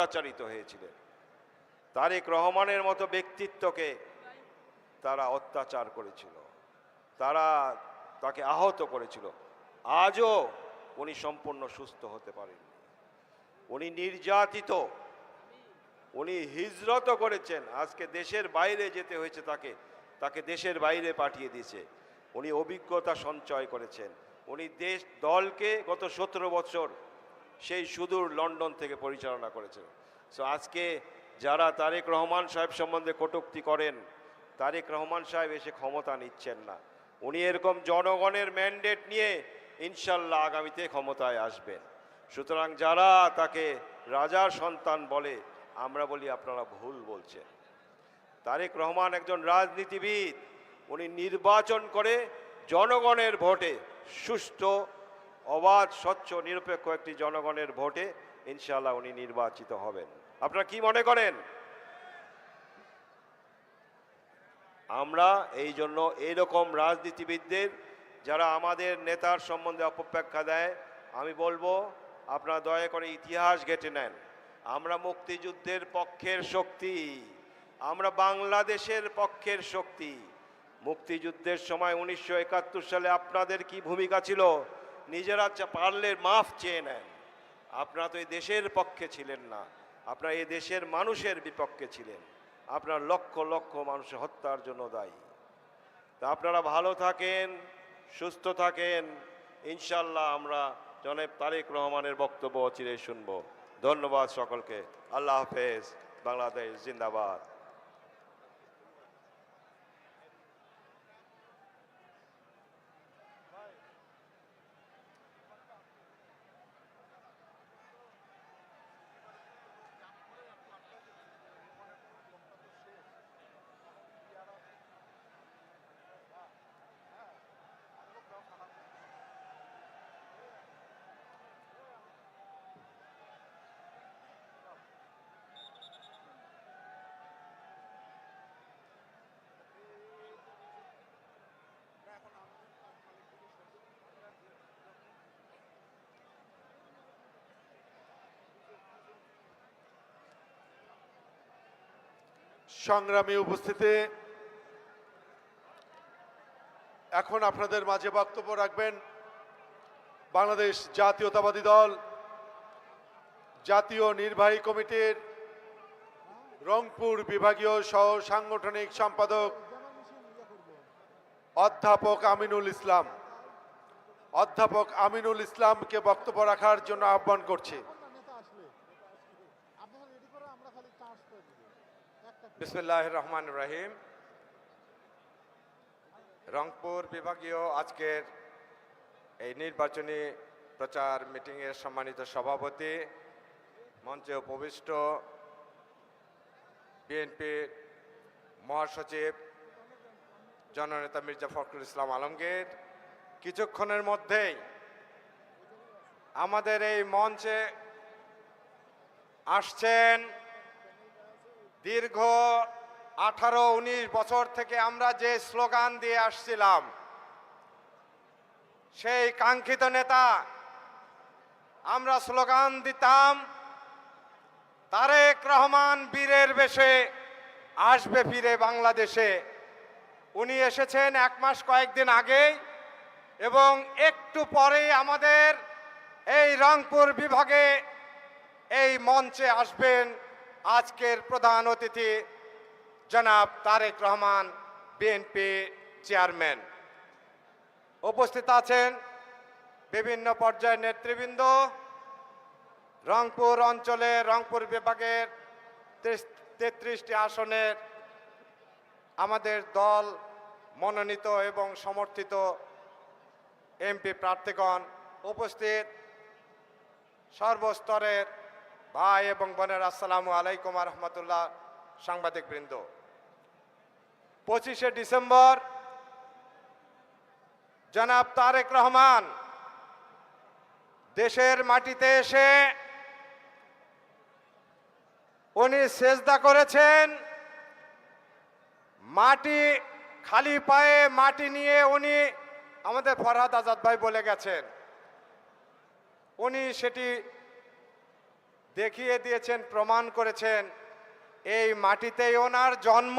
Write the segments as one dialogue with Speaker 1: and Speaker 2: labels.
Speaker 1: অত্যাচারিত হয়েছিলেন। তারেক রহমানের মতো ব্যক্তিত্বকে তারা অত্যাচার করেছিল। তারা তাকে আহত করেছিল। আজও উনি সম্পূর্ণ সুস্থ হতে পারেননি। উনি নির্যাতিত। উনি হিজরত করেছেন। আজকে দেশের বাইরে যেতে হয়েছে তাকে। তাকে দেশের বাইরে পাঠিয়ে দিয়েছে। উনি অভিজ্ঞতা সঞ্চয় করেছেন। উনি দেশ দলকে গত সতেরো বছর সেই সুদূর লন্ডন থেকে পরিচালনা করেছেন সো আজকে যারা তারেক রহমান সাহেব সম্বন্ধে কটূক্তি করেন, তারেক রহমান সাহেব এসে ক্ষমতা নিচ্ছেন না। উনি এরকম জনগণের ম্যান্ডেট নিয়ে ইনশাল্লাহ আগামীতে ক্ষমতায় আসবেন। সুতরাং যারা তাকে রাজার সন্তান বলে, আমরা বলি আপনারা ভুল বলছেন। তারেক রহমান একজন রাজনীতিবিদ, উনি নির্বাচন করে জনগণের ভোটে সুষ্ঠু অবাধ, স্বচ্ছ, নিরপেক্ষ একটি জনগণের ভোটে ইনশাআল্লাহ উনি নির্বাচিত হবেন। আপনারা কি মনে করেন? আমরা এই জন্য এইরকম রাজনীতিবিদদের, যারা আমাদের নেতার সম্বন্ধে অপব্যাখ্যা দেয়, আমি বলব, আপনারা দয়া করে ইতিহাস ঘেটে নেন। আমরা মুক্তিযুদ্ধের পক্ষের শক্তি, আমরা বাংলাদেশের পক্ষের শক্তি। মুক্তিযুদ্ধের সময় উনিশশো একাত্তর সালে আপনাদের কি ভূমিকা ছিল? নিজেরা পারলে মাফ চেয়ে নেন। আপনারা তো এই দেশের পক্ষে ছিলেন না। আপনারা এই দেশের মানুষের বিপক্ষে ছিলেন। আপনার লক্ষ লক্ষ মানুষ হত্যার জন্য দায়ী। তা আপনারা ভালো থাকেন, সুস্থ থাকেন। ইনশাল্লাহ আমরা জনাব তারেক রহমানের বক্তব্য চিরে শুনব। ধন্যবাদ সকলকে। আল্লাহ হাফেজ। বাংলাদেশ জিন্দাবাদ।
Speaker 2: সংগ্রামী উপস্থিতি। এখন আপনাদের মাঝে বক্তব্য রাখবেন বাংলাদেশ জাতীয়তাবাদী দল, জাতীয় নির্বাহী কমিটির রংপুর বিভাগীয় সহ সাংগঠনিক সম্পাদক অধ্যাপক আমিনুল ইসলাম। অধ্যাপক আমিনুল ইসলামকে বক্তব্য রাখার জন্য আহ্বান করছি
Speaker 3: নেতা আসলে আপনারা রেডি করে আমরা খালি চার্জ করে দিব একটা
Speaker 4: বিসমুল্লাহ রহমান রহিম। রংপুর বিভাগীয় আজকের এই নির্বাচনী প্রচার মিটিংয়ের সম্মানিত সভাপতি, মঞ্চে উপবিষ্ট বিএনপির মহাসচিব জননেতা মির্জা ফখরুল ইসলাম আলমগীর। কিছুক্ষণের মধ্যেই আমাদের এই মঞ্চে আসছেন দীর্ঘ আঠারো উনিশ বছর থেকে আমরা যে স্লোগান দিয়ে আসছিলাম, সেই কাঙ্ক্ষিত নেতা আমরা স্লোগান দিতাম, তারেক রহমান বীরের বেশে আসবে ফিরে বাংলাদেশে। উনি এসেছেন এক মাস কয়েকদিন আগেই এবং একটু পরেই আমাদের এই রংপুর বিভাগে এই মঞ্চে আসবেন। আজকের প্রধান অতিথি জনাব তারেক রহমান বিএনপি চেয়ারম্যান। উপস্থিত আছেন বিভিন্ন পর্যায়ের নেতৃবৃন্দ, রংপুর অঞ্চলে, রংপুর বিভাগের তেত্রিশটি আসনের আমাদের দল মনোনীত এবং সমর্থিত এমপি প্রার্থীগণ উপস্থিত। সর্বস্তরের ভাই এবং বোনের, আসসালামু আলাইকুম রহমতুল্লাহ, সাংবাদিক বৃন্দ। পঁচিশে ডিসেম্বর, জনাব তারেক রহমান দেশের মাটিতে এসে উনি সেজদা করেছেন, মাটি খালি পায়ে মাটি নিয়ে উনি আমাদের ফরহাদ আজাদ ভাই বলে গেছেন। উনি সেটি দেখিয়ে দিয়েছেন, প্রমাণ করেছেন, এই মাটিতেই ওনার জন্ম,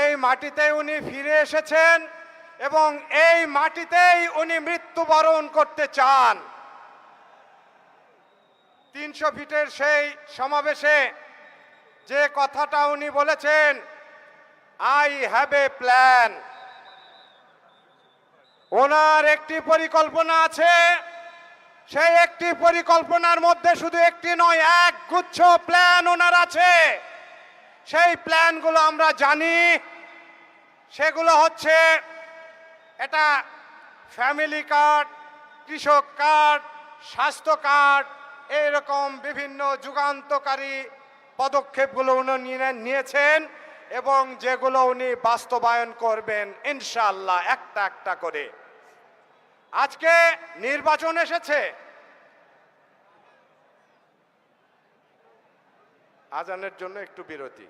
Speaker 4: এই মাটিতেই উনি ফিরে এসেছেন এবং এই মাটিতেই উনি মৃত্যুবরণ করতে চান। তিনশো ফিটের সেই সমাবেশে যে কথাটা উনি বলেছেন আই হ্যাভ এ প্ল্যান ওনার একটি পরিকল্পনা আছে সেই একটি পরিকল্পনার মধ্যে শুধু একটি নয় এক গুচ্ছ প্ল্যান ওনার আছে। সেই প্ল্যানগুলো আমরা জানি। সেগুলো হচ্ছে এটা ফ্যামিলি কার্ড কৃষক কার্ড স্বাস্থ্য কার্ড এইরকম বিভিন্ন যুগান্তকারী পদক্ষেপগুলো উনি নিয়েছেন এবং যেগুলো উনি বাস্তবায়ন করবেন ইনশাল্লাহ একটা একটা করে। আজকে নির্বাচন এসেছে। আজানের জন্য একটু বিরতি।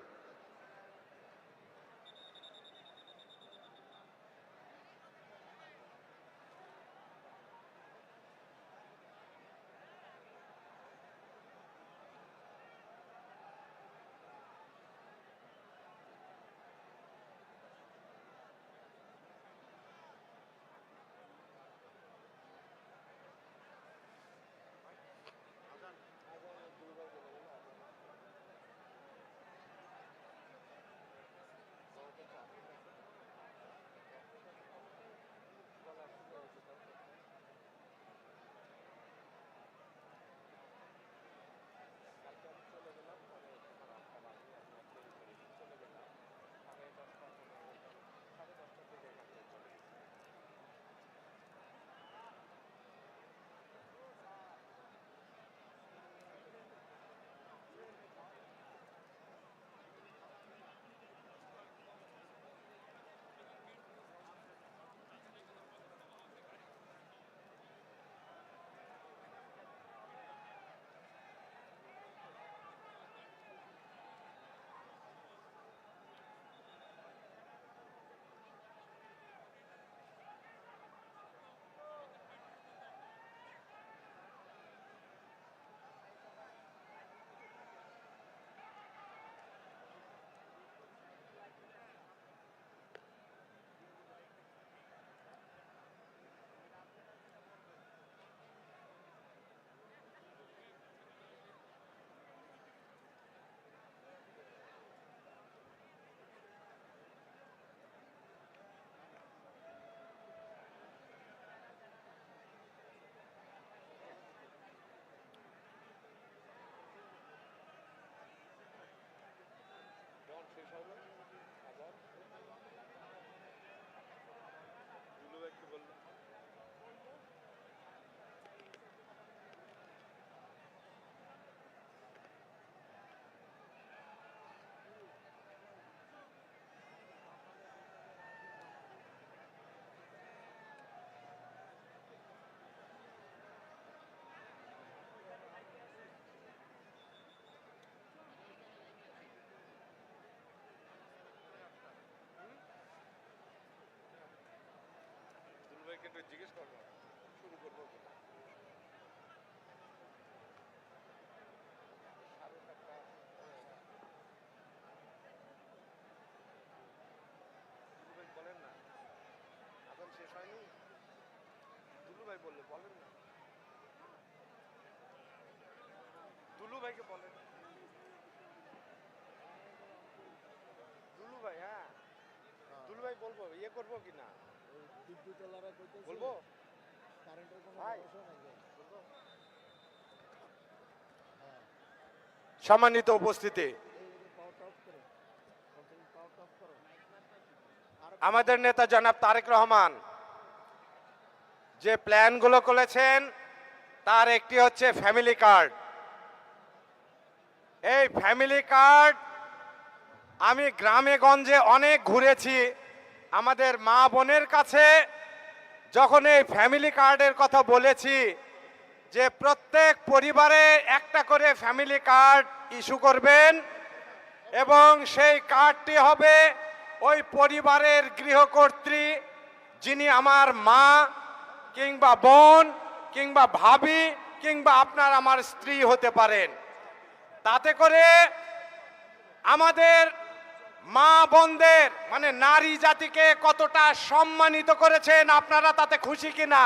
Speaker 4: দুলু ভাই বললে বলেন না। দুলু ভাইকে বলেন। দুলু ভাই হ্যাঁ। দুলু ভাই বলব ইয়ে করব কি না?
Speaker 3: ওই বিদ্যুৎওয়ালারা কইতেছে
Speaker 4: বলব?
Speaker 3: কারেন্টের কোনো
Speaker 4: ভাই।
Speaker 3: নাই
Speaker 4: সম্মানিত উপস্থিতি। আমাদের নেতা জনাব তারেক রহমান যে প্ল্যানগুলো করেছেন তার একটি হচ্ছে ফ্যামিলি কার্ড এই ফ্যামিলি কার্ড আমি গ্রামে গঞ্জে অনেক ঘুরেছি। আমাদের মা বোনের কাছে যখন এই ফ্যামিলি কার্ডের কথা বলেছি যে প্রত্যেক পরিবারে একটা করে ফ্যামিলি কার্ড ইস্যু করবেন এবং সেই কার্ডটি হবে ওই পরিবারের গৃহকর্ত্রী যিনি আমার মা কিংবা বোন কিংবা ভাবি কিংবা আপনার আমার স্ত্রী হতে পারেন। তাতে করে আমাদের মা বোনদের মানে নারী জাতিকে কতটা সম্মানিত করেছেন আপনারা তাতে খুশি কিনা?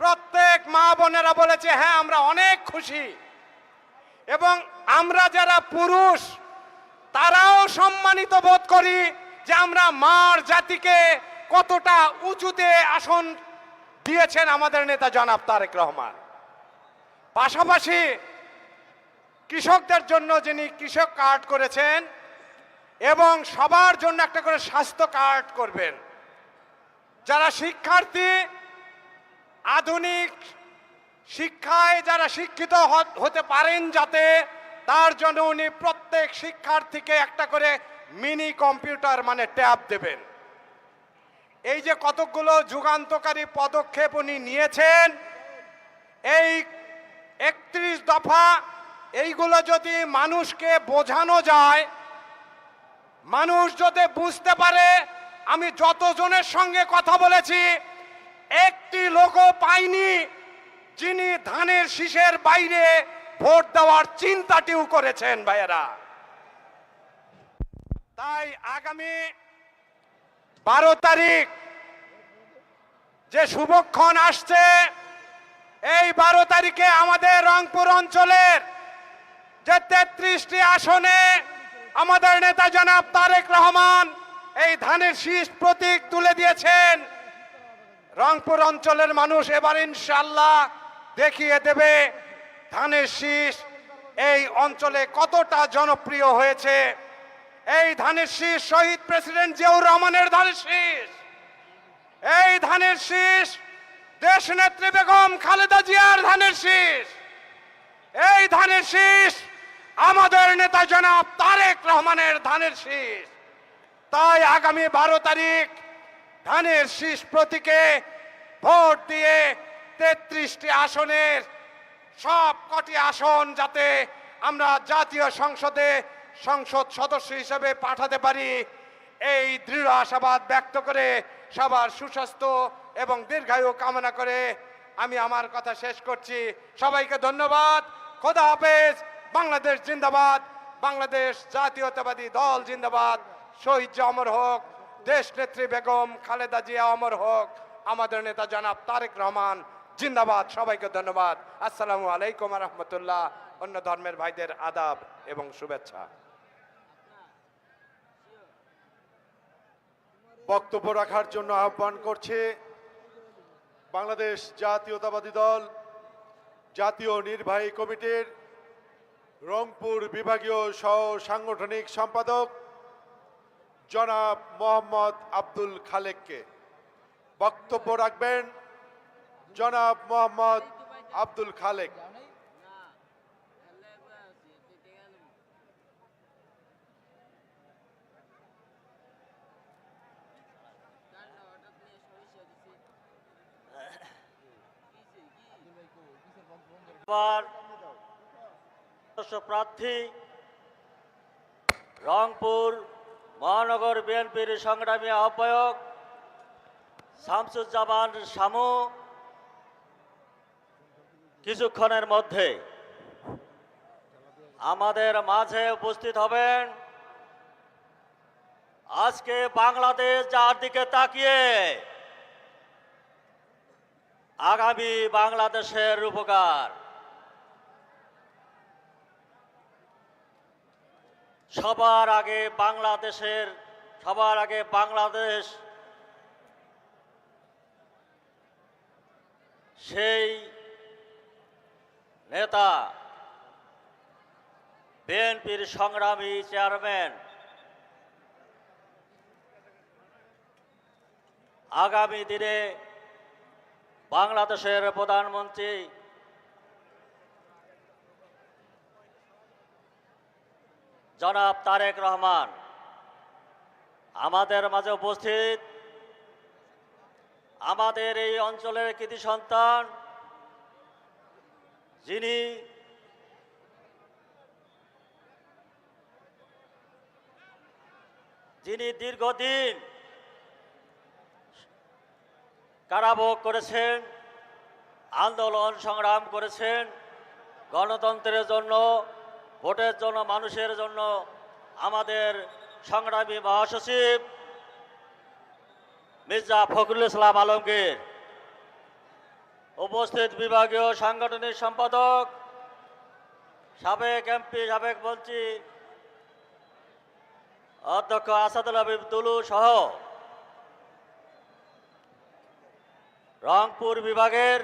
Speaker 4: প্রত্যেক মা বোনেরা বলেছে হ্যাঁ আমরা অনেক খুশি। এবং আমরা যারা পুরুষ, তারাও সম্মানিত বোধ করি যে আমরা মার জাতিকে কতটা উঁচুতে আসন দিয়েছেন আমাদের নেতা জনাব তারেক রহমান। পাশাপাশি কৃষকদের জন্য যিনি কৃষক কার্ড করেছেন এবং সবার জন্য একটা করে স্বাস্থ্য কার্ড করবেন। যারা শিক্ষার্থী, আধুনিক শিক্ষায় যারা শিক্ষিত হতে পারেন যাতে, তার জন্য উনি প্রত্যেক শিক্ষার্থীকে একটা করে মিনি কম্পিউটার মানে ট্যাব দেবেন। এই যে কতকগুলো যুগান্তকারী পদক্ষেপ উনি নিয়েছেন, এই একত্রিশ দফা, এইগুলো যদি মানুষকে বোঝানো যায় মানুষ যদি বুঝতে পারে, আমি যতজনের সঙ্গে কথা বলেছি, একটি লোকও পাইনি যিনি ধানের শীষের বাইরে ভোট দেওয়ার চিন্তাটিও করেছেন, ভাইয়েরা। তাই আগামী বারো তারিখ যে শুভক্ষণ আসছে, এই বারো তারিখে আমাদের রংপুর অঞ্চলের যে তেত্রিশটি আসনে আমাদের নেতা জনাব তারেক রহমান এই ধানের শীষ প্রতীক তুলে দিয়েছেন। রংপুর অঞ্চলের মানুষ এবার ইনশাল্লাহ দেখিয়ে দেবে ধানের শীষ এই অঞ্চলে কতটা জনপ্রিয় হয়েছে। এই ধানের শীষ শহীদ প্রেসিডেন্ট জিয়াউর রহমানের ধানের শীষ। এই ধানের শীষ দেশ নেত্রী বেগম খালেদা জিয়ার ধানের শীষ। এই ধানের শীষ আমাদের নেতা জনাব তারেক রহমানের ধানের শীষ। তাই আগামী বারো তারিখ ধানের শীষ প্রতীকে ভোট দিয়ে তেত্রিশটি আসনের সব কটি আসন যাতে আমরা জাতীয় সংসদে সংসদ সদস্য হিসেবে পাঠাতে পারি। এই দৃঢ় আশাবাদ ব্যক্ত করে সবার সুস্বাস্থ্য এবং দীর্ঘায়ু কামনা করে আমি আমার কথা শেষ করছি। সবাইকে ধন্যবাদ। খোদা হাফেজ। বাংলাদেশ জিন্দাবাদ, বাংলাদেশ জাতীয়তাবাদী দল জিন্দাবাদ। শহীদ অমর হোক, দেশ নেত্রী বেগম খালেদা জিয়া অমর হোক, আমাদের নেতা জনাব তারেক রহমান, জিন্দাবাদ। সবাইকে ধন্যবাদ। আসসালামু আলাইকুম রহমতুল্লাহ অন্য ধর্মের ভাইদের আদাব এবং শুভেচ্ছা।
Speaker 2: বক্তব্য রাখার জন্য আহ্বান করছে বাংলাদেশ জাতীয়তাবাদী দল জাতীয় নির্বাহী কমিটির রংপুর বিভাগীয় সহ সাংগঠনিক সম্পাদক জনাব মোহাম্মদ আব্দুল খালেককে। বক্তব্য রাখবেন জনাব মোহাম্মদ আব্দুল খালেক।
Speaker 5: এবার সদস্য প্রার্থী, রংপুর মহানগর বিএনপির সংগ্রামী আহ্বায়ক শামসুজ্জামান শামু, কিছুক্ষণের মধ্যে আমাদের মাঝে উপস্থিত হবেন। আজকে বাংলাদেশ যার দিকে তাকিয়ে, আগামী বাংলাদেশের উপকার সবার আগে বাংলাদেশের, সবার আগে বাংলাদেশ সেই নেতা বিএনপির সংগ্রামী চেয়ারম্যান আগামী দিনে বাংলাদেশের প্রধানমন্ত্রী জনাব তারেক রহমান, আমাদের মাঝে উপস্থিত আমাদের এই অঞ্চলের কৃতি সন্তান যিনি যিনি দীর্ঘদিন কারাভোগ করেছেন, আন্দোলন সংগ্রাম করেছেন গণতন্ত্রের জন্য ভোটের জন্য, মানুষের জন্য আমাদের সংগ্রামী মহাসচিব মির্জা ফখরুল ইসলাম আলমগীর, উপস্থিত বিভাগীয় সাংগঠনিক সম্পাদক, সাবেক এমপি, সাবেক মন্ত্রী, অধ্যক্ষ আসাদুল হাবিব তুলু সহ রংপুর বিভাগের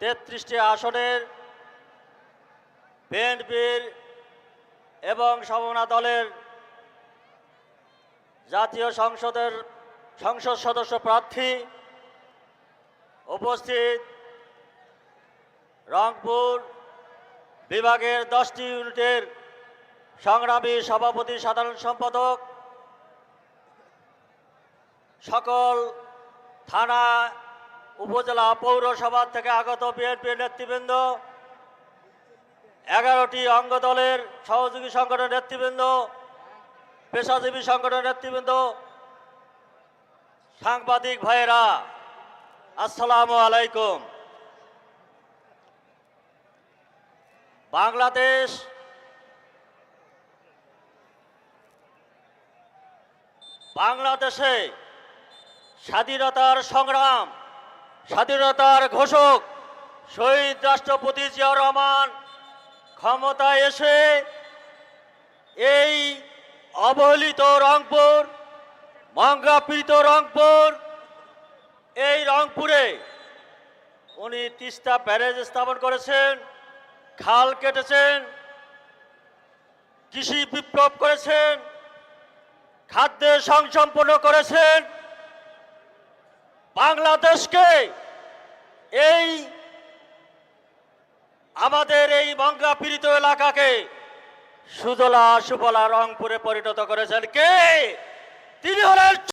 Speaker 5: তেত্রিশটি আসনের বিএনপির এবং সমনা দলের জাতীয় সংসদের সংসদ সদস্য প্রার্থী উপস্থিত রংপুর বিভাগের দশটি ইউনিটের সংগ্রামী সভাপতি, সাধারণ সম্পাদক, সকল থানা, উপজেলা পৌরসভা থেকে আগত বিএনপির নেতৃবৃন্দ এগারোটি অঙ্গ দলের সহযোগী সংগঠনের নেতৃবৃন্দ, পেশাজীবী সংগঠনের নেতৃবৃন্দ, সাংবাদিক ভাইয়েরা, আসসালামু আলাইকুম। বাংলাদেশ বাংলাদেশে স্বাধীনতার সংগ্রাম, স্বাধীনতার ঘোষক শহীদ রাষ্ট্রপতি জিয়াউর রহমান ক্ষমতায় এসে এই অবহেলিত রংপুর মঙ্গাপীড়িত রংপুর, এই রংপুরে উনি তিস্তা ব্যারেজ স্থাপন করেছেন, খাল কেটেছেন, কৃষি বিপ্লব করেছেন, খাদ্যে সংসম্পন্ন করেছেন। বাংলাদেশকে এই আমাদের এই মংলা পীড়িত এলাকাকে সুজলা সুফলা রংপুরে পরিণত করেছেন কে? তিনি হলেন